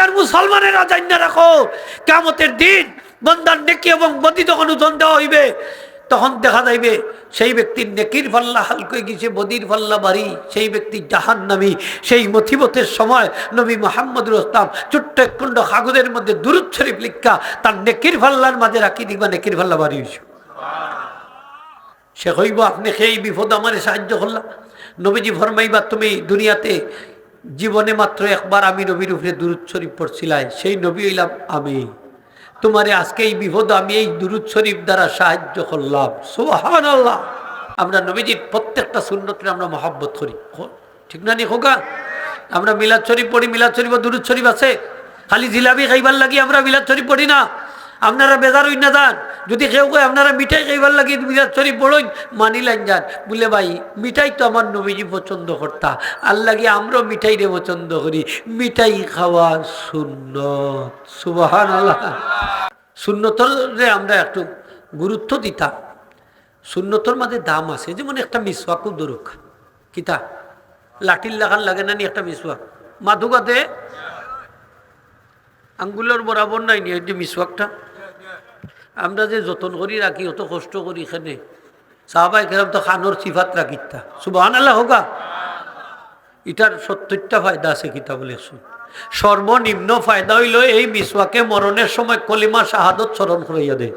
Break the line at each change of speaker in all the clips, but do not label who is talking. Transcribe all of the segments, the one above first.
দুনিয়ার মুসলমানেরা জান্য রাখো কামতের দিন বন্দার নেকি এবং বদি যখন ওজন দেওয়া হইবে, তখন দেখা যাইবে সেই ব্যক্তির নেকির পাল্লা হালকা গেছে বদির পাল্লা বাড়ি সেই ব্যক্তি জাহান নামি সেই মথিবতের সময় নবী মোহাম্মদুল ইসলাম ছোট্ট এক কুণ্ড কাগজের মধ্যে দূরত শরীফ লিখা, তার নেকির পাল্লার মাঝে রাখি দিবা, নেকির পাল্লা বাড়ি হয়েছে। সে হইব আপনি সেই বিপদ আমার সাহায্য করলাম নবীজি ফরমাইবা, তুমি দুনিয়াতে জীবনে মাত্র একবার আমি নবীর উপরে দুরুদ শরীফ পড়ছিলাই সেই নবী হইলাম আমি। তোমারে আজকে এই বিপদ আমি এই দুরুদ শরীফ দ্বারা সাহায্য করলাম। সুহান আল্লাহ আমরা নবীজির প্রত্যেকটা সুন্নতকে আমরা মহাব্বত করি। ঠিক না নি হোকা আমরা মিলাদ শরীফ পড়ি, মিলাদ শরীফ দুরুদ শরীফ আছে। খালি জিলাপি খাইবার লাগি আমরা মিলাদ শরীফ পড়ি না। আপনারা বেজার হই না যান। যদি কেউ কয় আপনারা মিঠাই খাইবার লাগি মিলাদ শরীফ মানি মানিলেন যান। বলে, ভাই, মিঠাই তো আমার নবীজি পছন্দ করতা। আর লাগি আমরাও মিঠাই রে পছন্দ করি। মিঠাই খাওয়া সুন্নত। সুবাহান আল্লাহ সুন্নতরে আমরা একটু গুরুত্ব দিতাম, সুন্নতর মাঝে দাম আছে। যেমন একটা মিসওয়াকও দরুক। কিতা? লাঠির লাগান লাগে না নি একটা মিসওয়াক? মাধুকাতে আঙ্গুলের বরাবর নাই নি যে মিসওয়াকটা? আমরা যে যতন করি রাখি অত কষ্ট করি এখানে। সাহাবাই খেলাম তো খানোর সিফাত রাখিতা সুবাহান আল্লাহ হোকা এটার সত্তরটা ফায়দা আছে কিতা বলে শুন সর্বনিম্ন ফায়দা হইল এই মিসওয়াকে মরণের সময় কলিমা শাহাদত স্মরণ করাইয়া দেয়।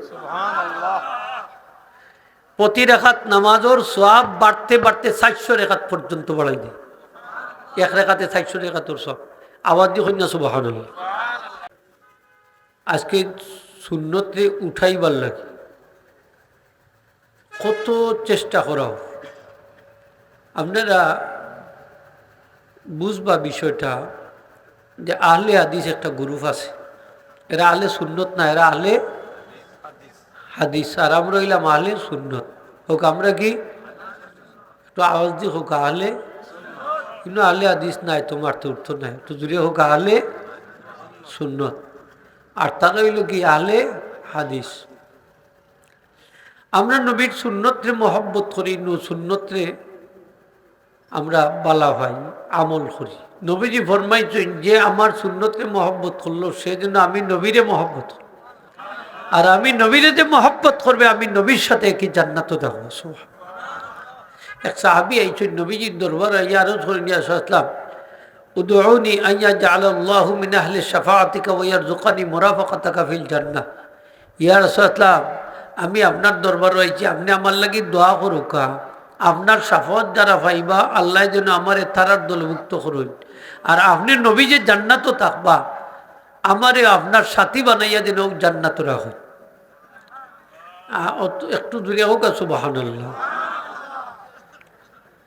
প্রতি রেখাত নামাজর সব বাড়তে বাড়তে চারশো রেখাত পর্যন্ত বাড়াই দেয়। এক রেখাতে চারশো রেখাতর সব আওয়াজ দিয়ে কন্যা সুবাহান আজকে শূন্যতে উঠাইবার লাগে। কত চেষ্টা করাও। আপনারা বুঝবা বিষয়টা যে আহলে হাদিস একটা গ্রুপ আছে। এরা আহলে সুন্নত না, এরা আহলে হাদিস। আর আমরা হইলাম আহলে সুন্নত। হোক আমরা কি একটু আওয়াজ দিয়ে হোক আহলে কিন্তু আহলে হাদিস নাই, তোমার তো উঠতো নাই। একটু জুড়ে হোক আহলে সুন্নত। আর তারা হইল কি, আহলে হাদিস। আমরা নবীর সুন্নতরে মহব্বত করি, নু সুন্নতরে আমরা বালা ভাই আমল করি। নবীজি ফরমাইছেন যে আমার সুন্নতকে মহব্বত করল, সেজন্য আমি নবীরে মহব্বত আর আমি নবীরে যে মহব্বত করবে, আমি নবীর সাথে কি জান্নাত দেখো। এক সাহাবি আইছেন, নবীজির দরবার আইয়া আরজ করে নিয়ে আসলাম উদউনি আইয়া জাআল আল্লাহু মিন আহলি শাফাআতিকা ওয়া ইয়ারযুকানি মুরাফাকাতাকা ফিল জান্নাহ। ইয়া রাসূলুল্লাহ, আমি আপনার দরবার রয়েছি, আপনি আমার লাগি দোয়া করুকা আপনার সাফত যারা পাইবা, আল্লাহ যেন আমার তারার দলভুক্ত করুন। আর আপনি নবী যে জান্নাতও থাকবা, আমারে আপনার সাথী বানাইয়া যেন জান্নাত রাখুন একটু দূরে হোক সুবাহান আল্লাহ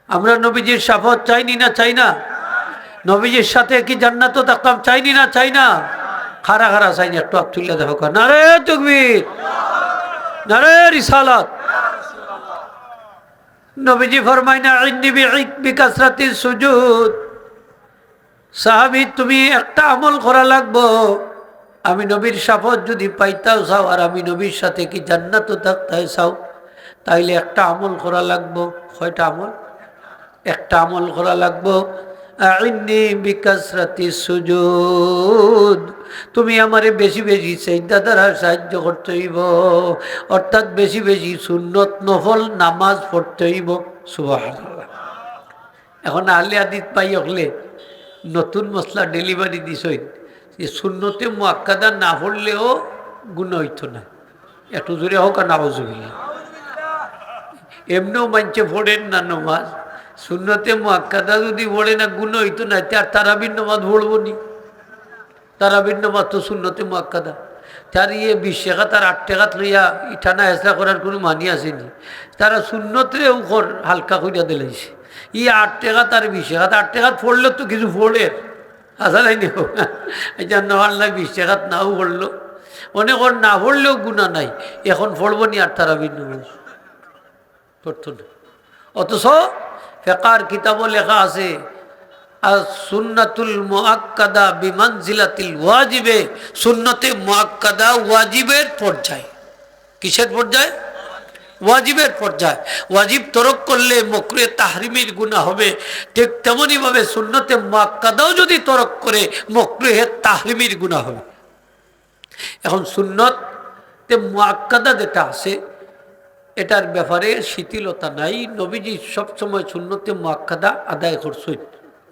আমরা নবীজির সাফত চাইনি না, চাই না? নবীজির সাথে কি জান্নাতও থাকতাম চাইনি না চাই না? খারা খারা চাইনি একটু হাত তুলে দেখো না রে তকবীর না রে রিসালাত। নবীজি ফরমাই না ইন্নি বিকাসরাতির সাহাবি, তুমি একটা আমল করা লাগবো। আমি নবীর সাফত যদি পাইতাও চাও, আর আমি নবীর সাথে কি জান্নাতও থাকতে চাও, তাইলে একটা আমল করা লাগবো। কয়টা আমল? একটা আমল করা লাগবো। আইনি বিকাশরাতি সুজুদ। তুমি আমারে বেশি বেশি সেইটা দ্বারা সাহায্য করতে হইব। অর্থাৎ বেশি বেশি সুন্নত নফল নামাজ পড়তে হইব। সুবহানাল্লাহ। এখন আলে আদিত পাই হলে নতুন মশলা ডেলিভারি দিছই। যে শূন্যতে মোয়াক্কাদা না পড়লেও গুণ হইতো না। একটু জোরে হোক আর নাওজুবিল্লা এমনিও মানছে পড়েন না নমাজ। শূন্যতে মোয়াক্কাদা যদি পড়ে না গুণ হইতো না তার তারাবির নমাজ পড়ব নি। তারাবির নমাজ তো শূন্যতে মোয়াক্কাদা। তার ইয়ে বিশ টাকা তার আট টাকাত লইয়া ইঠানা হেসরা করার কোনো মানি আসেনি তারা শূন্যতে উপর হালকা করিয়া দিলাইছে। ই আট টাকা তার বিশ টাকা আট টাকাত পড়লে তো কিছু পড়ে। আসা নাই নিও এটা নহল না বিশ টাকাত নাও পড়ল। অনেক ওর না পড়লেও গুণা নাই, এখন পড়ব নি আর তারাবির নমাজ। পড়তো না। অথচ ফেকার কিতাবও লেখা আছে। আর সুন্নাতুল মোয়াক্কাদা বিমানজিলাতিল ওয়াজিবে, সুন্নতে মোয়াক্কাদা ওয়াজিবের পর্যায়ে। কিসের পর্যায়ে? ওয়াজিবের পর্যায়ে। ওয়াজিব তরক করলে মকরে তাহরিমির গুণা হবে। ঠিক তেমনইভাবে সুন্নতে মাক্কাদাও যদি তরক করে মকরে তাহরিমির গুণা হবে। এখন সুন্নতে মাক্কাদা যেটা আছে এটার ব্যাপারে শিথিলতা নাই। নবীজি সবসময় সুন্নতে মাক্কাদা আদায় করছেন।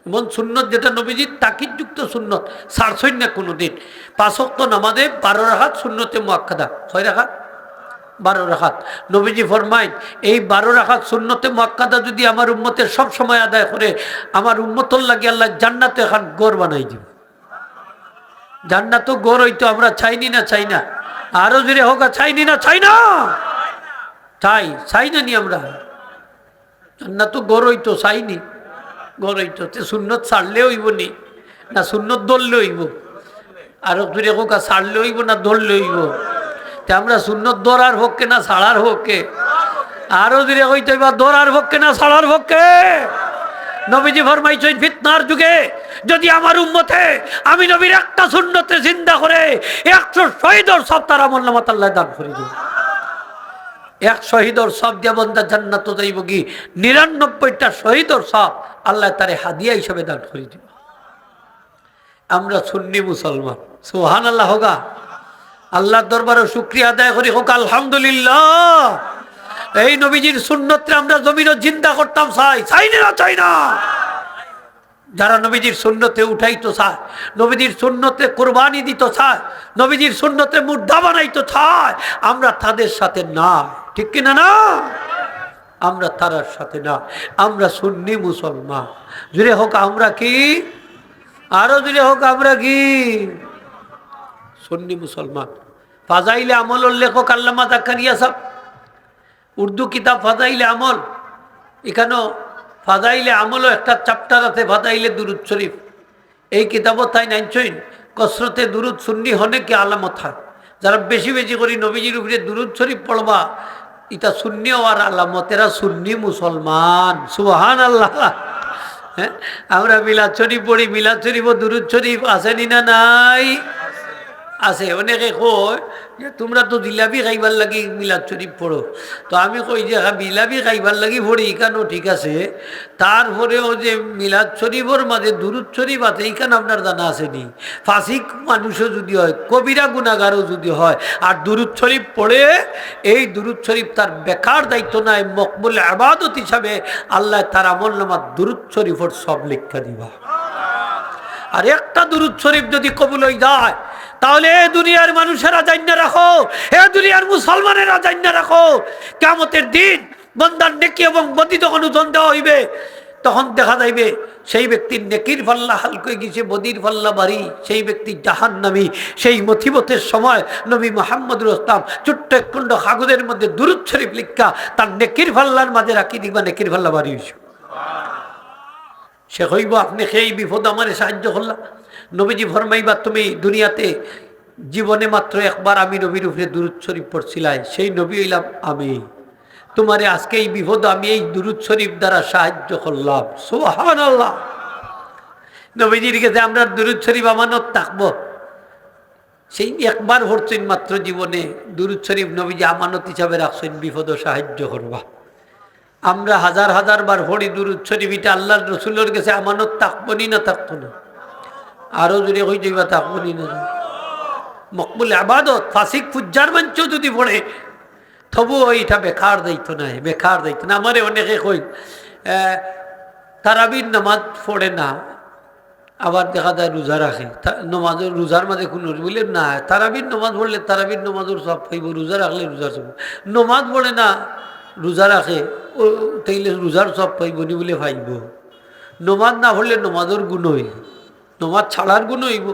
এমন সুন্নত যেটা নবীজির তাকিদযুক্ত সুন্নত সারছই না কোনো দিন পাঁচক্ত নামাজে বারো রাখাত সুন্নতে মাক্কাদা ছয় রাখাত বারো রাখাত নবীজি ফরমাইন, এই বারো রাখাত সুন্নতে মাক্কাদা যদি আমার উম্মতের সব সময় আদায় করে, আমার উম্মতর লাগে আল্লাহ জান্নাতে এখন গড় বানাই দিব। জান্নাত গড় হইতো, আমরা চাইনি না, চাই না। আরও জুড়ে হোক চাইনি না, চাই না! চাই চাই না নি আমরা। জান্নাত গড় হইতো চাইনি। গড় হইতো তে সুন্নত ছাড়লে হইব নি, না সুন্নত দললে হইব। আরও হোক আর ছাড়লে হইব না দললে হইব। তে আমরা সুন্নত দৌড়ার পক্ষে না ছাড়ার পক্ষে আরও দূরে হইতে বা দৌড়ার পক্ষে না ছাড়ার পক্ষে নবীজি ফরমাইছেন, ফিতনার যুগে যদি আমার উম্মতে আমি নবীর একটা শূন্যতে চিন্তা করে একশো শহীদর সব তার আমল নামাত আল্লাহ দান করে দেব এক শহীদর সব দিয়া জান্নাত যাইব কি? নিরানব্বইটা শহীদর সব আল্লাহ তারে হাদিয়া হিসাবে দান করে দিব। আমরা সুন্নি মুসলমান। সোহান আল্লাহ হোগা। আল্লাহর দরবারে শুক্রিয়া আদায় করি হোক, আলহামদুলিল্লাহ। এই নবীজির সুন্নতে আমরা জমিনও জিন্দা করতাম, চাই। চাই না চাই না। যারা নবীজির সুন্নতে উঠাইতো চায় নবীজির সুন্নতে কোরবানি দিত চায় নবীজির সুন্নতে মুদ্রা বানাইতো চায় আমরা তাদের সাথে না ঠিক কিনা না? আমরা তারার সাথে না, আমরা সুন্নি মুসলমান। জুড়ে হোক আমরা কি? আরও জুড়ে হোক আমরা কি? সুন্নি মুসলমান। ফাজাইলে আমলের লেখক আল্লামা জাকারিয়া সাহ উর্দু কিতাব ফাজাইলে আমল। এখানেও ফাজাইলে আমলও একটা চ্যাপ্টার আছে, ফাজাইলে দুরুদ শরীফ। এই কিতাবও তাই নাইনছইন কসরতে দুরুদ সুন্নি হনে কি আলামত হয়? যারা বেশি বেশি করি নবীজির উপরে দুরুদ শরীফ পড়বা আর আল্লাহ মতেরা সুন্নি মুসলমান। সুহান আল্লাহ হ্যাঁ? আমরা মিলাদ শরীফ পড়ি, মিলাদ শরীফ ও দুরুদ শরীফ আসেনি না নাই? আছে। অনেকে কয় যে, তোমরা তো জিলাপি খাইবার লাগি মিলাদ শরীফ পড়ো। তো আমি কই যে হ্যাঁ জিলাপি খাইবার লাগি পড়ি এখানেও ঠিক আছে। তারপরেও যে মিলাদ শরীফর মাঝে দুরুদ শরীফ আছে, এইখানে আপনার জানা আসেনি। ফাঁসিক মানুষও যদি হয়, কবিরা গুণাগারও যদি হয়, আর দুরুদ শরীফ পড়ে, এই দুরুদ শরীফ তার বেকার দায়িত্ব নাই, মকবুল আবাদত হিসাবে আল্লাহ তার আমল নামা দুরুদ শরীফর সব লেখা দিবা। আর একটা দুরুদ শরীফ যদি কবুল হয়ে যায়, তাহলে এ দুনিয়ার মানুষেরা জান্না রাখো, এ দুনিয়ার মুসলমানেরা জান্না রাখো কেমতের দিন বন্দার নেকি এবং বদি যখন ওজন দেওয়া হইবে, তখন দেখা যাইবে সেই ব্যক্তির নেকির পাল্লা হালকা গেছে বদির পাল্লা বাড়ি সেই ব্যক্তি জাহান নামি সেই মথিবতের সময় নবী মোহাম্মদুর ইসলাম ছোট্ট এক কুণ্ড কাগজের মধ্যে দুরুদ শরীফ লিখা, তার নেকির পাল্লার মাঝে রাখি দিবা, নেকির পাল্লা বাড়ি হয়েছে। সে হইব, আপনি সেই বিপদ আমার সাহায্য করলাম নবীজি ফরমাইবা, তুমি দুনিয়াতে জীবনে মাত্র একবার আমি নবীর উপরে দুরুদ শরীফ পড়ছিলাই, সেই নবী হইলাম আমি। তোমারে আজকে এই বিপদ আমি এই দুরুদ শরীফ দ্বারা সাহায্য করলাম। সোহান আল্লাহ নবীজির কাছে আমরা দুরুদ শরীফ আমানত থাকব। সেই একবার হরছেন মাত্র জীবনে, দুরুদ শরীফ নবীজি আমানত হিসাবে রাখছেন, বিপদ সাহায্য করবা। আমরা হাজার হাজার বার হরি দুরুদ শরীফ এটা আল্লাহ রসুলের কাছে, আমানত থাকব নি থাকতো না আরও যদি হয়ে যাইবা থাকব নি? মকবুল আবাদত, ফাসিক ফুজ্জার মঞ্চ যদি পড়ে, তবুও এটা বেকার দায়িত্ব নাই, বেকার দায়িত্ব না আমারে অনেকে কই তারাবির নামাজ পড়ে না, আবার দেখা যায় রোজা রাখে। নমাজের, রোজার মাঝে কোনো বলে না, তারাবির নমাজ পড়লে তারাবির নমাজের সব পাইব, রোজা রাখলে রোজার সব নমাজ পড়ে না, রোজা রাখে তাইলে রোজার সব পাইব নি বলে ভাইব। নমাজ না পড়লে নমাজের গুণ হইব। নমাজ ছাড়ার গুণ হইব।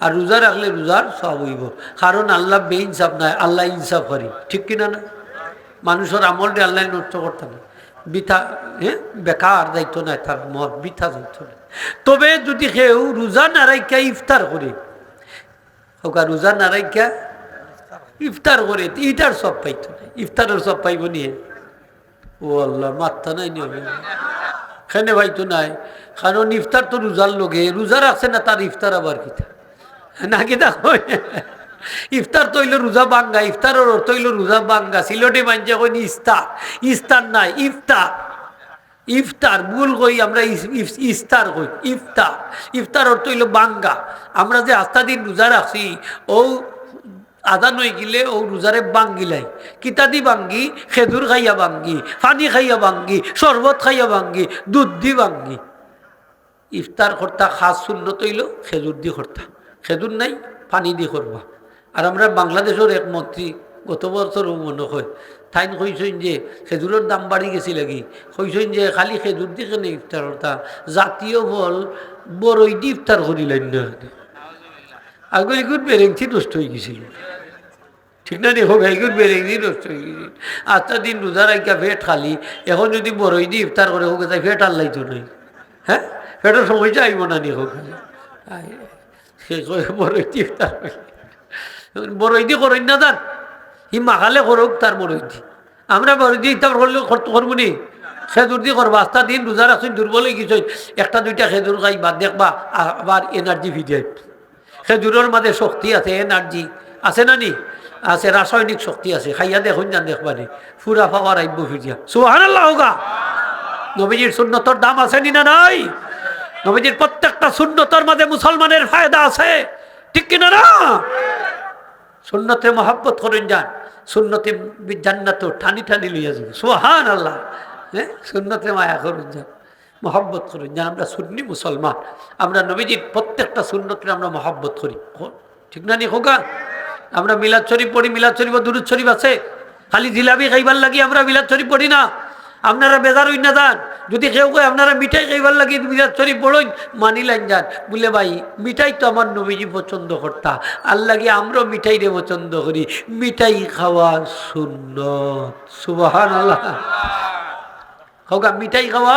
আর রোজা রাখলে রোজার সব হইব। কারণ আল্লাহ বে ইনসাফ নাই, আল্লাহ ইনসাফ করি। ঠিক কিনা না? মানুষের আমলটা আল্লাহ নষ্ট করতে না। বিথা হ্যাঁ বেকার দায়িত্ব নাই, তার মত বিথা দায়িত্ব নাই। তবে যদি কেউ রোজা নারাইকা ইফতার করে, হোক রোজা নারাইকা ইফতার করে ইটার সব পাইতো না ইফতারের সব পাইব নিয়ে ও আল্লাহ মাত্রা নাই নিয়মে খেনে ভাইতো নাই। কারণ ইফতার তো রোজার লগে রোজা রাখছে না তার ইফতার আবার কিতা না কিতা ইফতার তৈল রোজা বাঙ্গা ইফতারের অর্থ হইল রোজা বাঙ্গা সিলটে মানছে কইনি ইস্তার ইস্তার নাই, ইফতার। ইফতার, ভুল কই, আমরা ইস্তার কই, ইফতার। ইফতার অর্থ হইল বাঙ্গা আমরা যে আস্থা দিন রোজা রাখছি, ও আদান হয়ে গেলে ও রোজারে বাঙ্গিলাই কিতাদি বাঙ্গি খেজুর খাইয়া বাঙ্গি, পানি খাইয়া বাঙ্গি শরবত খাইয়া বাঙ্গি, দুধ দি বাঙ্গি। ইফতার কর্তা খাস শূন্য তৈল খেজুর দি কর্তা খেজুর নাই, পানি দি করবা আর আমরা বাংলাদেশের এক মন্ত্রী গত বছর মনে হয় তাইন কইসইন যে খেজুরের দাম বাড়ি গেছি লাগি। কইসইন যে খালি খেজুর দি কেন ইফতার কর্তা জাতীয় ফল বড়ই দি ইফতার করিলেন না। আগে এগুলো বেরেংচি নষ্ট হয়ে গেছিল। ঠিক না দেখো গাইগুর বেরেংচি নষ্ট হয়ে গেছিল। আটটা দিন রোজা রাখা ফেট খালি এখন যদি বড়ই দি ইফতার করে হোক তাই ফেট আর লাইতো নাই। হ্যাঁ? ফেটের সময় যাইব না নি হোক। সে বড়ই দি ইফতার বড়ই করেন না তার। ই মাখালে করুক তার বড়ই দি। আমরা বড়ই দি ইফতার করলে করব নি। খেজুর দি করবা আস্তা দিন রোজা রাখছেন দুর্বল হয়ে গেছেন একটা দুইটা খেজুর খাইবা দেখবা আবার এনার্জি ফিরে খেজুরের মাঝে শক্তি আছে এনার্জি আছে না নি? আছে, রাসায়নিক শক্তি আছে। খাইয়া দেখুন না দেখবানি। ফুরা পাওয়ার আইব ফিরিয়া সুহান আল্লাহ হোগা। নবীজির সুন্নতর দাম আছে নি না নাই? নবীজির প্রত্যেকটা সুন্নতর মাঝে মুসলমানের ফায়দা আছে। ঠিক কিনা না? সুন্নতে মহাব্বত করুন যান। সুন্নতে জান্নাত ঠানি ঠানি লইয়া যাবে। সুহান আল্লাহ হ্যাঁ? সুন্নতে মায়া করুন যান। মহব্বত করুন যান আমরা সুন্নি মুসলমান। আমরা নবীজির প্রত্যেকটা সুন্নতকে আমরা মহব্বত করি। ঠিক না নি হোগা আমরা মিলাদ শরীফ পড়ি, মিলাদ শরীফ দুরুদ শরীফ আছে। খালি জিলাপি খাইবার লাগি আমরা মিলাদ শরীফ পড়ি না। আপনারা বেজার হইন না যান। যদি কেউ কয় আপনারা মিঠাই খাইবার লাগি মিলাদ শরীফ পড়ইন মানিলেন যান। বলে, ভাই, মিঠাই তো আমার নবীজি পছন্দ করতা। আর লাগি আমরাও মিঠাই রে পছন্দ করি। মিঠাই খাওয়া শূন্য সুবাহান আল্লাহ মিঠাই খাওয়া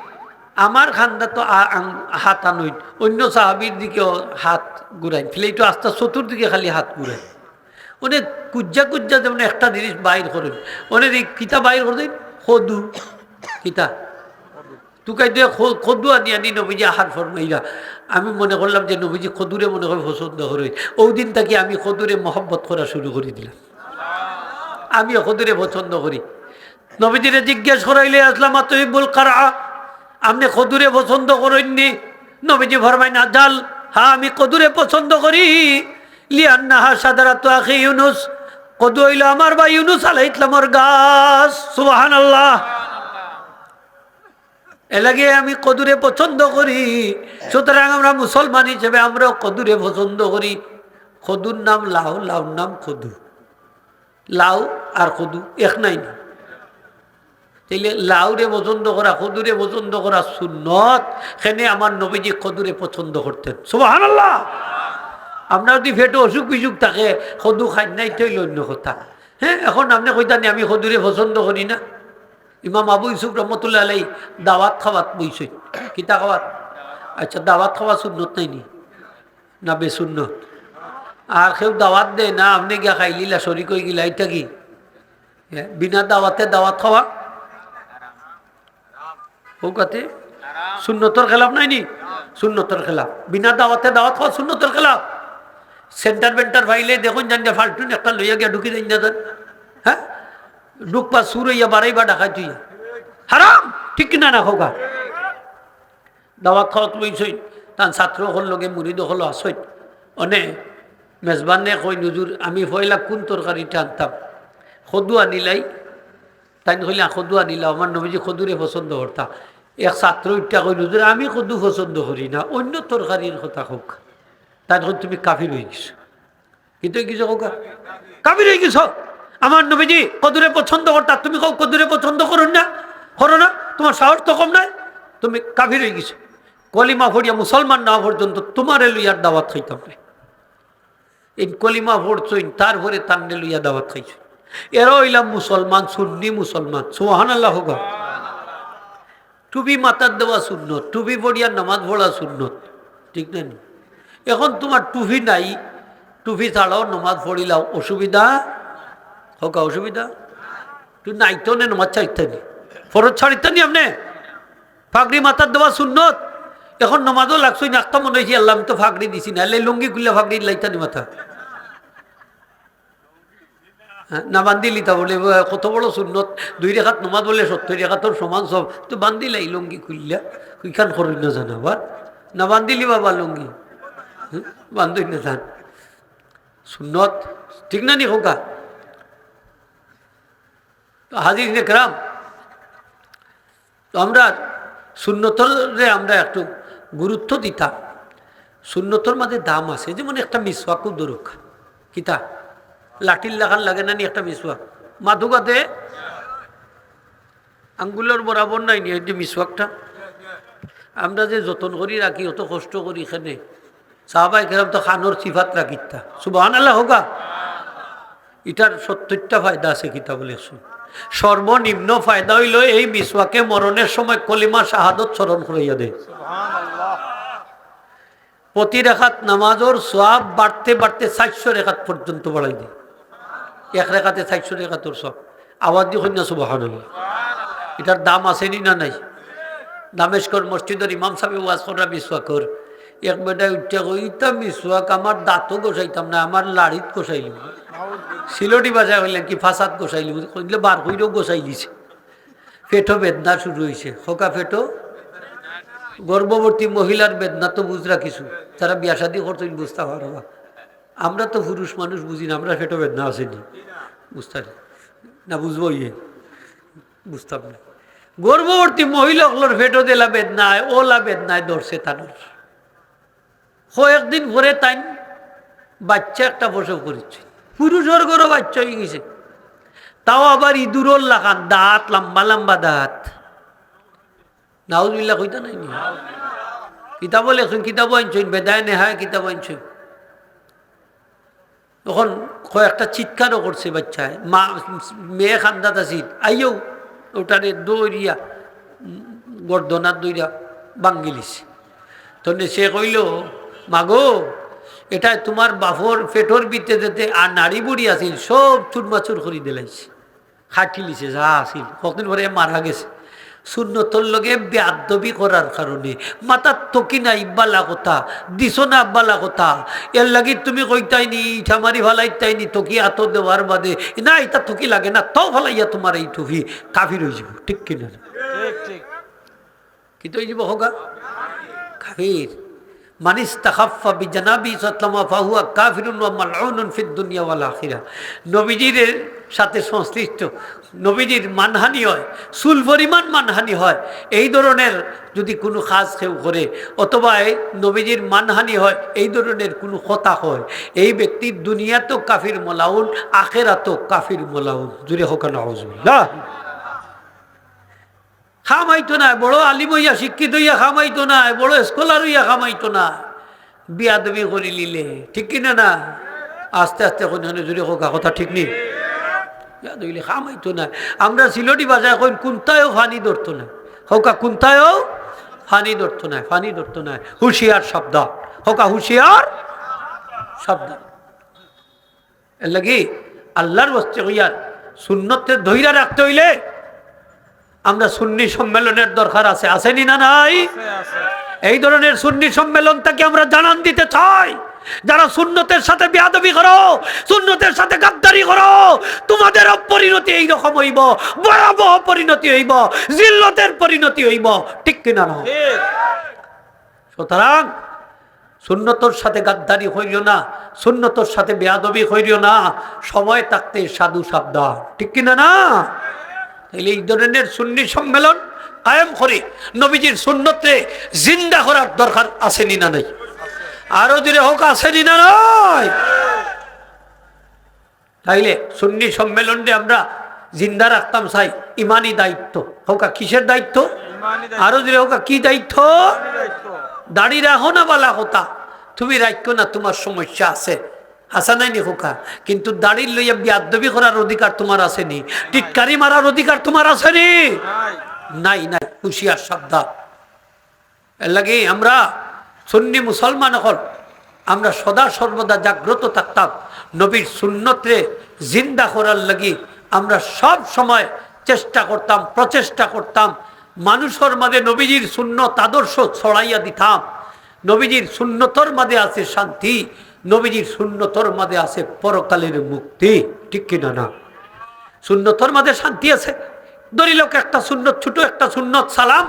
আমার খান্দা তো হাত আনইন অন্য সাহাবির দিকেও হাত ঘুরাইন ফ্লেইটো আস্তে চতুর্দিকে খালি হাত ঘুরাই অনেক কুজ্জা কুজ্জা যেমন একটা জিনিস বাইর করেন অনেক এই কিতা বাইর করে সদু কিতা। তুকাই দিয়ে খদু আনি আনি নবীজি আহার ফরমাইরা, আমি মনে করলাম যে নবীজি খদুরে মনে করে পছন্দ করে। ওই দিন থেকে আমি খদুরে মহব্বত করা শুরু করে দিলাম। আমি খদুরে পছন্দ করি। নবীজিরে জিজ্ঞেস করাইলে আসলাম আতহিবুল কারা আপনি খদুরে পছন্দ করেননি নবীজি ফরমাই না জাল হ্যাঁ আমি কদুরে পছন্দ করি। কদু সুবাহান আল্লাহ এলাগে আমি কদুরে পছন্দ করি। সুতরাং আমরা মুসলমান হিসেবে আমরাও কদুরে পছন্দ করি। খদুর নাম লাউ লাউর নাম খদু লাউ আর খদু এক নাই না। তাইলে লাউরে পছন্দ করা খদুরে পছন্দ করা সুন্নত সেনে আমার নবীজি খদুরে পছন্দ করতেন। সুবাহান আল্লাহ আপনার যদি ফেটো অসুখ বিসুখ থাকে সদু খাই নাই তৈল অন্য কথা। হ্যাঁ এখন আপনি কইতানি আমি সদুরে পছন্দ করি না। ইমাম আবু ইউসুফ রহমতুল্লাহ আলাই দাওয়াত খাওয়াত বইছে। কিতা খাওয়াত আচ্ছা দাওয়াত খাওয়া সুন্নত নাই নি? না বেসুন্নত আর কেউ দাওয়াত দেয় না আপনি গিয়া খাইলিলা শরিক হয়ে গিলা এটা কি? হ্যাঁ, বিনা দাওয়াতে দাওয়াত খাওয়া ওকাতে সুন্নতর খেলাফ নাই নি সুন্নতর খেলাফ। বিনা দাওয়াতে দাওয়াত খাওয়া সুন্নতর খেলাফ। সেন্টার বেন্টার ফাইলে দেখুন জান যে ফাল্টুন, একটা লইয়া গিয়া ঢুকি দেন যান হ্যাঁ? ঢুকবা সুর হইয়া বাড়াই বা ডাকাই তুই হারাম! ঠিক কিনা না হোকা? দাওয়াত খাওয়া তুমি সই তান ছাত্র হল লগে মুড়ি দখল আসই অনে, মেজবানে কই নজুর, আমি পয়লা কোন তরকারিটা আনতাম? সদু আনিলাই। তাই কইলে সদু আনিলা আমার নবীজি সদুরে পছন্দ করতা এক ছাত্র ইটা কই নজুর আমি সদু পছন্দ করি না, অন্য তরকারির কথা হোক তাই তখন তুমি কাফির হয়ে গেছো। কিন্তু কিছু হোক কাফির হয়ে গেছো? আমার নবীজি কদুরে পছন্দ করতা তুমি কও কদুরে পছন্দ করুন না? করো না তোমার সাহস তো কম নাই? তুমি কাফির হয়ে গেছো। কলিমা ফড়িয়া মুসলমান না পর্যন্ত তোমার লইয়ার দাওয়াত খাইতাম না? এই কলিমা ভরছইন তারপরে তান্নে লইয়া দাওয়াত খাইছ এরা হইলাম মুসলমান, সুন্নি মুসলমান। সোহান আল্লাহ টুপি মাথার দেওয়া সুন্নত টুবি পড়িয়া নামাজ পড়া সুন্নত, ঠিক না? এখন তোমার টুপি নাই টুপি ছাড়াও নামাজ পড়িলাও অসুবিধা? হোক, অসুবিধা। তুই নাইতো নে, নামাজ চাইতানি ফরজ ছাড়িতানি আপনি? ফাগড়ি মাথার দেওয়া সুন্নত? এখন নমাজও লাগছই না একটা মনে হয়েছে আল্লাহ আমি তো ফাগড়ি দিছি না এলে লুঙ্গি খুললে ফাগড়ি লাইতানি মাথা। না বান্ধিলি তা বলে "এ, কত বড় সুন্নত। দুই রেখাত নমাজ বলে সত্তর রেখাতর সমান সব। তো বান্ধিলাই লুঙ্গি খুললা। কুইখান করি না জানা আবার? না বান্ধিলি বাবা লুঙ্গি। হ্যাঁ, বান্ধই না জান। সুন্নত ঠিক না নি হোকা তো হাজির নেকরাম তো আমরা সুন্নতরে আমরা একটু গুরুত্ব দিতাম। সুন্নতর মাঝে দাম আছে যেমন একটা মিসওয়াকও দরুক। কিতা লাঠির লাগান লাগে না নি একটা মিসওয়াক? মাধুকাতে আঙ্গুলের বরাবর নাই নি এই যে মিসওয়াকটা। আমরা যে যতন করি রাখি, অত কষ্ট করি এখানে। সাহাবাই কেরাম তো খানোর সিফাত রাখিতা সুবাহান আল্লাহ হোকা এটার সত্তরটা ফায়দা আছে কিতা বলে সর্বনিম্ন ফায়দা হইল এই মিসওয়াকে মরণের সময় কলিমা শাহাদত স্মরণ করাইয়া দেয়। প্রতি রেখাত নামাজর সব বাড়তে বাড়তে চারশো রেখাত পর্যন্ত বাড়াই দেয়। এক রেখাতে চারশো রেখাতর সব আওয়াজ দিয়ে কন্যা সুবাহান এটার দাম আসেনি না নাই? দামেশকর মসজিদের ইমাম সাহেব ওয়াজ করা। মিসওয়াকর এক বেটায় উঠে কইতা, মিসওয়াক, আমার দাঁতও গোসাইতাম না, আমার লাড়িত গোসাইলি। সিলটি বাজায় হইলেন কি ফাসাদ গোসাইলি? কইলে, বার কইরেও গোসাই দিছে। পেটো বেদনা শুরু হয়েছে খোকা পেটো গর্ভবতী মহিলার বেদনা তো বুঝরা কিছু। যারা বিয়া করতো বুঝতে পারবা। আমরা তো পুরুষ মানুষ বুঝি না, আমরা ফেটো বেদনা আসেনি বুঝতে না বুঝব ইয়ে? বুঝতাম না। গর্ভবতী মহিলাগুলোর পেটো দিলা বেদনায়, ওলা বেদনায় ধরছে তানোর কয়েকদিন পরে তাই বাচ্চা একটা প্রসব করেছে। পুরুষের গরো বাচ্চা হয়ে গেছে। তাও আবার ইঁদুরর লাগান, দাঁত, লম্বা লম্বা দাঁত। নাউজবিল্লা কইতা নাই নি? কিতাব লেখুন কিতাব আনছুন, বেদায় নেহায় কিতাব আনছুন। তখন কয়েকটা চিৎকারও করছে বাচ্চায়। মা, মেয়ে খান্দাত আছিল আইও ওটারে দৌড়িয়া গর্দনার দৌড়িয়া বাঙ্গিলিছে তখন সে কইল, মাগো এটা তোমার বাফর পেটর বিতে যেতে আর নারী বুড়ি আছিল, সব চুরমাচুর করে দিলাইছে। খাটিলিছে যা আছিল। কখন পরে মারা গেছে। শূন্যতর লগে বেআবি করার কারণে। মাথার থকি নাই বালা কথা দিছ না বালা কথা এর লাগি তুমি কইতাইনি ইটা মারি ভালাইতাইনি থকি আত দেওয়ার বাদে। না এটা থকি লাগে না তাও ভালাইয়া তোমার এই টুফি কাফির হয়ে যাব। ঠিক কিনা
ঠিক ঠিক।
কি তো হয়ে যাব হোগা কাফির। মানিস তাখাফা বিজানাবি সাতলামা ফাহুয়া কাফিরুন ওয়া মালউনুন ফিদ দুনিয়া ওয়াল আখিরা। নবীজির সাথে সংশ্লিষ্ট। নবীজির মানহানি হয় সুল পরিমাণ মানহানি হয়, এই ধরনের যদি কোনো কাজ কেউ করে, অথবা নবীজির মানহানি হয়, এই ধরনের কোনো কথা হয়, এই ব্যক্তির দুনিয়াতেও কাফির মোলাউন আখেরাতেও কাফির মোলাউন। জুড়ে হোক না খামাইতো না, বড় আলিম হইয়া, শিক্ষিত হইয়া খামাইতো না, বড় স্কলার হইয়া খামাইতো না। বিয়া তুমি করে নিলে, ঠিক কিনা না? আস্তে আস্তে কোনখানে জুড়ে হোক কথা ঠিক নেই। বিয়া দইলে খামাইতো না। আমরা সিলটি বাজায় কইন কুন্তায়ও ফানি ধরতো না। হোকা কুন্তায়ও ফানি ধরতো না ফানি ধরতো না। হুঁশিয়ার শব্দ। হোকা হুঁশিয়ার শব্দ। লাগি আল্লাহর বস্তে হইয়ার শূন্যতে ধৈর্য রাখতে হইলে আমরা সুন্নি সম্মেলনের দরকার আছে। আসেনি না নাই? এই ধরনের সুন্নি সম্মেলনটাকে আমরা জানান দিতে চাই। যারা সুন্নতের সাথে বেয়াদবি করো, সুন্নতের সাথে গাদ্দারি করো, তোমাদের পরিণতি এইরকম হইব, ভয়াবহ পরিণতি হইব, জিল্লতের পরিণতি হইব। ঠিক কিনা না? সুতরাং সুন্নতর সাথে গাদ্দারি হইল না, সুন্নতর সাথে বেয়াদবি হইল না, সময় থাকতে সাধু সাবধান। ঠিক কিনা না? তাইলে এই ধরনের সুন্নি সম্মেলন কায়েম করে নবীজির সুন্নতে জিন্দা করার দরকার আসেনি না নাই? আরও দূরে হোক আসেনি না নয়? তাইলে সুন্নি সম্মেলনে আমরা জিন্দা রাখতাম চাই ইমানি দায়িত্ব। হোকা কিসের দায়িত্ব? আরও দূরে হোকা কি দায়িত্ব?
দায়িত্ব
দাড়ি রাখো না বলা কথা। তুমি রাখো না তোমার সমস্যা আছে। আসা নাই নি খোকা কিন্তু দাড়ি লইয়া বিয়াদবি করার অধিকার তোমার আসেনি টিটকারি মারার অধিকার তোমার আসেনি নাই। নাই হুশিয়ার সাবধান এর লাগে আমরা সুন্নি মুসলমান হল। আমরা সদা সর্বদা জাগ্রত থাকতাম। নবীর সুন্নতরে জিন্দা করার লাগি আমরা সব সময় চেষ্টা করতাম, প্রচেষ্টা করতাম। মানুষের মাঝে নবীজির সুন্নত আদর্শ ছড়াইয়া দিতাম। নবীজির সুন্নতর মাঝে আছে শান্তি, নবীজির সুন্নতর মাঝে আছে পরকালের মুক্তি। ঠিক কিনা না? সুন্নতর মাঝে শান্তি আছে। দরিলক একটা সুন্নত, ছোট একটা সুন্নত সালাম।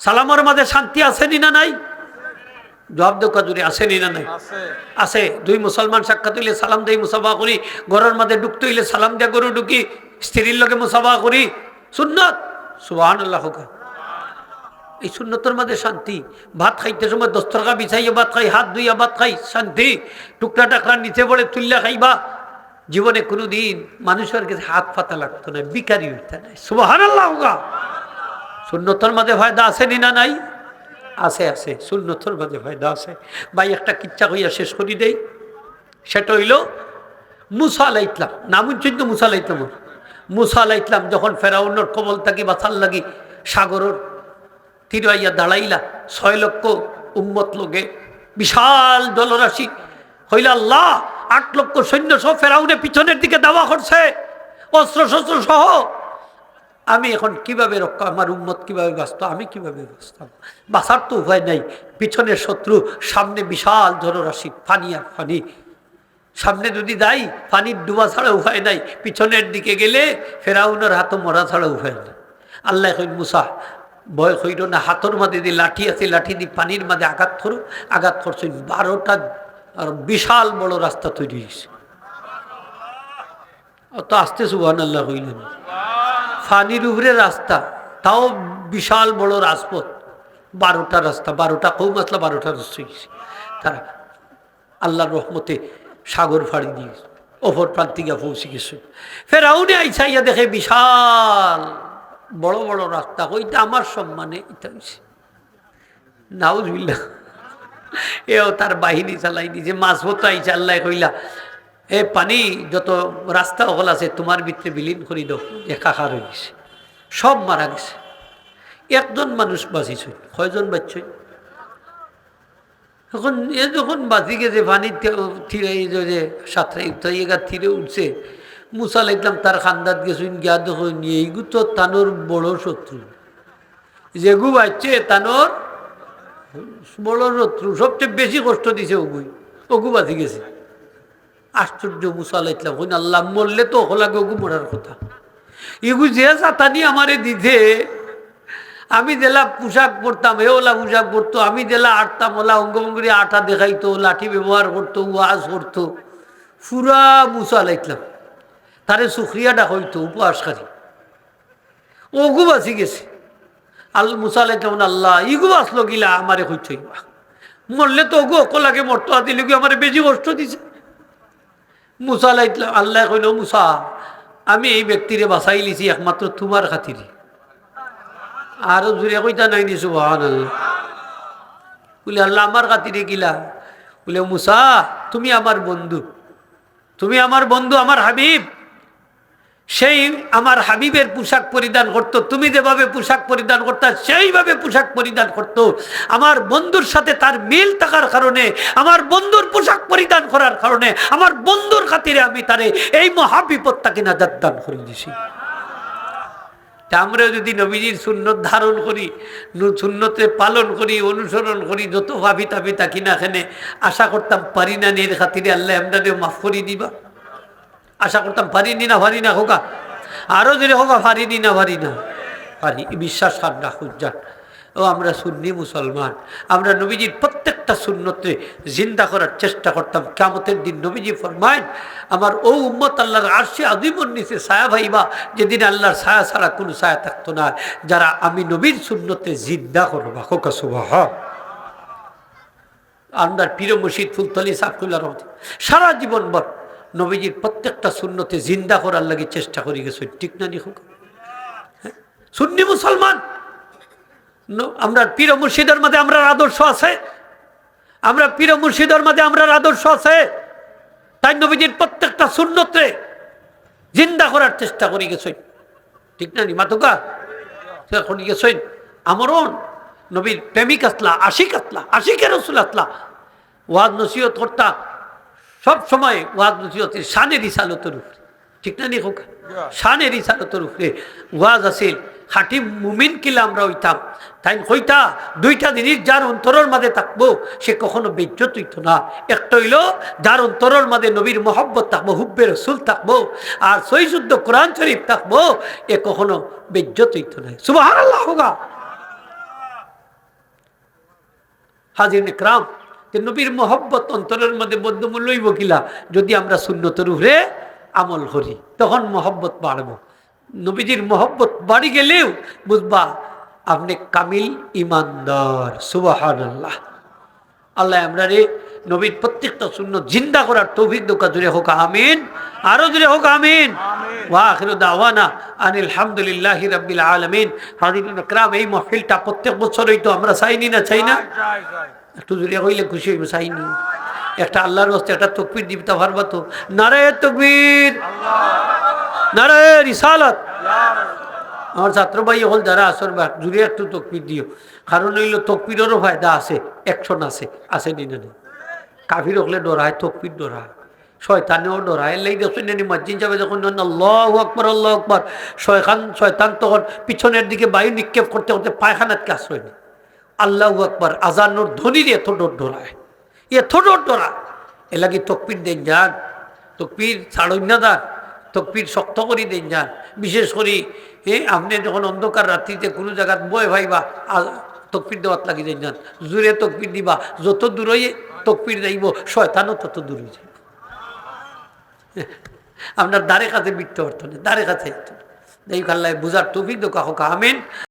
সালামর মাঝে শান্তি আসেনি না নাই? জবাব দোকা জুড়ে আসেনি না নাই? আছে। দুই মুসলমান সাক্ষাৎ হইলে সালাম দেই মুসাফা করি। ঘরের মাঝে ঢুকতে হইলে সালাম দিয়া গরু ঢুকি স্ত্রীর লগে মুসাফা করি। সুন্নত? সুবাহান আল্লাহ হোকা এই সুন্নতর মাঝে শান্তি। ভাত খাইতে সময় দস্তরকা বিছাইয়া ভাত খাই হাত ধুইয়া ভাত খাই শান্তি। টুকরা টাকরা নিচে পড়ে তুললে খাইবা। জীবনে কোনোদিন মানুষের কাছে হাত পাতা লাগতো না বিকারি হইতে নাই। সুবাহান আল্লাহ সুন্নতর মাঝে ফায়দা আসেনি না নাই? আছে আছে, সুন্নতর মাঝে ফায়দা আছে। ভাই, একটা কিচ্ছা হইয়া শেষ করি দেই। সেটা হইল মুসা আলাইতলাম নাম চিন্ত মুসা আলাইতলাম মুসা আলাইতলাম যখন ফেরাউন্নর কবল থাকি বাঁচার লাগি সাগরর তীরাইয়া দাঁড়াইলা, ছয় লক্ষ উম্মত লোকে বিশাল জলরাশি হইল আল্লাহ, আট লক্ষ সৈন্য সহ ফেরাউনে পিছনের দিকে দাওয়া করছে। অস্ত্র শস্ত্র সহ আমি এখন কীভাবে রক্ষা, আমার উম্মত কীভাবে বাঁচত আমি কীভাবে বাঁচতাম বাঁচার তো উপায় নাই। পিছনের শত্রু, সামনে বিশাল জলরাশি পানি আর পানি সামনে যদি যাই পানির ডুবা ছাড়া উপায় নাই। পিছনের দিকে গেলে ফেরাউনের হাত মরা ছাড়া উপায় নাই। আল্লাহ মুসা, ভয় হইল না, হাতর মাঝে দিয়ে লাঠি আছে, লাঠি দিয়ে পানির মাঝে আঘাত করো, আঘাত করছেন বারোটা আর বিশাল বড় রাস্তা তৈরি হয়েছে। অত আস্তে সুবাহ আল্লাহ হইলেন ফানির উপরে রাস্তা, তাও বিশাল বড় রাজপথ। বারোটা রাস্তা, বারোটা কৌ মাসলা বারোটা রাস্তা তারা আল্লাহর রহমতে সাগর ফাড়ি দিয়ে অপর প্রান্তিকা পৌঁছে গেছে। ফেরাউনে আইসাইয়া দেখে বিশাল বড় বড় রাস্তা, ওইটা আমার সম্মানে এটা হয়েছে নাউজবিল্লা এও তার বাহিনী চালাই দিছে, মাছ মতো আইসা আল্লাহ কইলা এ পানি যত রাস্তা হল আছে, তোমার ভিতরে বিলীন করি দাও, একাকার হয়ে গেছে। সব মারা গেছে। একজন মানুষ বাঁচিছ, কয়জন বাচ্চই এখন এ যখন বাঁচি গেছে, পানি থিরে যে সাঁতরাই উঠাই এগা থিরে উঠছে, মুসা লাগলাম তার খান্দাত গেছুন, গিয়া দেখুন এইগু তো তানোর বড় শত্রু। যেগু বাচ্চে তানোর বড় শত্রু। সবচেয়ে বেশি কষ্ট দিছে ওগুই ওগু বাঁচি গেছে। আশ্চর্য মুসা আলাইতলাম হইন আল্লাহ, মরলে তো হলাগে ওগু মরার কথা। এগু যে সাতানি আমারে দিতে আমি জেলা পোশাক পরতাম, এ ওলা পোশাক পরতো, আমি জেলা আটতাম, ওলা অঙ্গভঙ্গি আটা দেখাইতো, লাঠি ব্যবহার করতো, ওয়াজ করতো। পুরা মুসা লাইতলাম তারে সুক্রিয়াটা হইতো, উপহাসকারী। ওগু বাঁচি গেছে। আল মুসা লাইতলাম আল্লাহ, ইগু বাঁচলো গিলা আমারে হইতো মরলে তো ওগু অকলাকে মরতো আদিলে আমারে বেশি কষ্ট দিছে। মুসা লাইতলাম আল্লাহ কইল, মুসা, আমি এই ব্যক্তিরে বাঁচাই লিছি একমাত্র তোমার খাতিরে। আরও জুড়ে কইতা নাই নিছো ভান বলে, আল্লাহ, আমার খাতিরে গিলা বলে, মুসা, তুমি আমার বন্ধু। তুমি আমার বন্ধু, আমার হাবিব। সেই আমার হাবিবের পোশাক পরিধান করতো, তুমি যেভাবে পোশাক পরিধান করতা, সেইভাবে পোশাক পরিধান করতো। আমার বন্ধুর সাথে তার মিল থাকার কারণে, আমার বন্ধুর পোশাক পরিধান করার কারণে, আমার বন্ধুর খাতিরে আমি তারে এই মহাবিপদটাকে নাজার দান করে দিছি তা আমরা যদি নবীজির সুন্নত ধারণ করি সুন্নতে পালন করি, অনুসরণ করি, যত ভাবি তাবি তাকি না এখানে আশা করতাম পারি না নের খাতিরে আল্লাহ আমরা মাফ করি দিবা। আশা করতাম পারিনি না পারি না হোকা আরও যদি হোকা পারিনি না পারি না। পারি বিশ্বাস আর না হুজান ও, আমরা সুন্নি মুসলমান। আমরা নবীজির প্রত্যেকটা শূন্যতে জিন্দা করার চেষ্টা করতাম। কেমতের দিন নবীজি ফরমাইন আমার ও উম্মত আল্লাহর আরশে আদিমন নিচে ছায়া ভাইবা, যেদিন আল্লাহর ছায়া ছাড়া কোনো ছায়া থাকতো না। যারা আমি নবীর শূন্যতে জিন্দা করব হোকা সুবাহ আপনার পীর মসজিদ ফুলতলি সাকুল্লা রহমত, সারা জীবন বর নবীজির প্রত্যেকটা শূন্যতে জিন্দা করার লাগে চেষ্টা করি গেছে, ঠিক না নি হোক সুন্নি মুসলমান! আমরা পীর মুর্শিদের মাঝে আমরা আদর্শ আছে। আমরা পীর মুর্শিদের মাঝে আমরা আদর্শ আছে। তাই নবীজির প্রত্যেকটা শূন্যতে জিন্দা করার চেষ্টা করি গেছেন ঠিক না নি মাতুকা? করি গেছেন আমরণ, নবীর প্রেমিক আসলা, আশিক আসলা, আশিকের রসুল আসলা। ওয়াজ নসিহত করতা সব সময় ওয়াজ নসিহতের শানের ইসালতের উপরে। ঠিক না নি হোক শানের ইসালতের উপরে। ওয়াজ আছিল খাটি মুমিন কিলা আমরা হইতাম। তাই হইতা দুইটা জিনিস যার অন্তরের মাঝে থাকব সে কখনো বেজ্জত হইত না। একটা হইল যার অন্তরের মাঝে নবীর মহব্বত থাকব হুব্বে রসুল থাকব আর সৈশুদ্ধ কোরআন শরীফ থাকব এ কখনো বেজ্জত হইত না। সুবাহ আল্লাহ হোগা হাজির ক্রাম যে নবীর মোহব্বত অন্তরের মধ্যে বদ্ধমূল লইব কিলা? যদি আমরা শূন্যতর উপরে আমল করি তখন মোহব্বত বাড়ব। নবীজির মোহব্বত বাড়ি গেলেও বুঝবা আপনি কামিল ইমানদার সুবাহান আল্লাহ আল্লাহ আমরা রে নবীর প্রত্যেকটা শূন্য জিন্দা করার তৌফিক দোকা জুড়ে হোক আমিন। আরও জুড়ে হোক আমিন। ওয়াখির দাওয়ানা আনিল রবিল আলমিন। হাজির এই মহফিলটা প্রত্যেক বছরই তো আমরা চাইনি না চাই না? একটু জুড়ে হইলে খুশি হইব চাইনি একটা আল্লাহর হস্তে একটা তকবির দিবিতা পারবা তো। নারায় তকবির। নারায় রিসালত। আমার ছাত্র ভাই হল যারা আসর বা জুড়ে একটু তকবির দিও। কারণ হইল তকবিরেরও ফায়দা আছে, একশন আছে আছে নি না কাফির হলে ডরায়, তকবির ডরায়। শয়তানেও ডরায়। দেখুন নানি মসজিদ যাবে যখন আল্লাহ আকবর আল্লাহ আকবর। শয়খান, শয়তান তখন পিছনের দিকে বায়ু নিক্ষেপ করতে করতে পায়খানার কাজ হয়নি আল্লাহ আকবর আজানোর ধ্বনির এত ডোর ডরায় এত ডোর ডরা এ লাগি তকবির দেন যান। তকবির ছাড়ই না দান। তকবির শক্ত করি দেন যান। বিশেষ করে, এ, আপনি যখন অন্ধকার রাত্রিতে কোনো জায়গায় বয় ভাইবা তকবির দেওয়াত লাগি দেন যান। জোরে তকবির দিবা। যত দূরই তকবির যাইব, শয়তানও তত দূরই যাইব আপনার দ্বারে কাছে বিটতে পারতো না দ্বারে কাছে। এই খাল্লায় বুঝার তৌফিক দোকা হোক আমিন।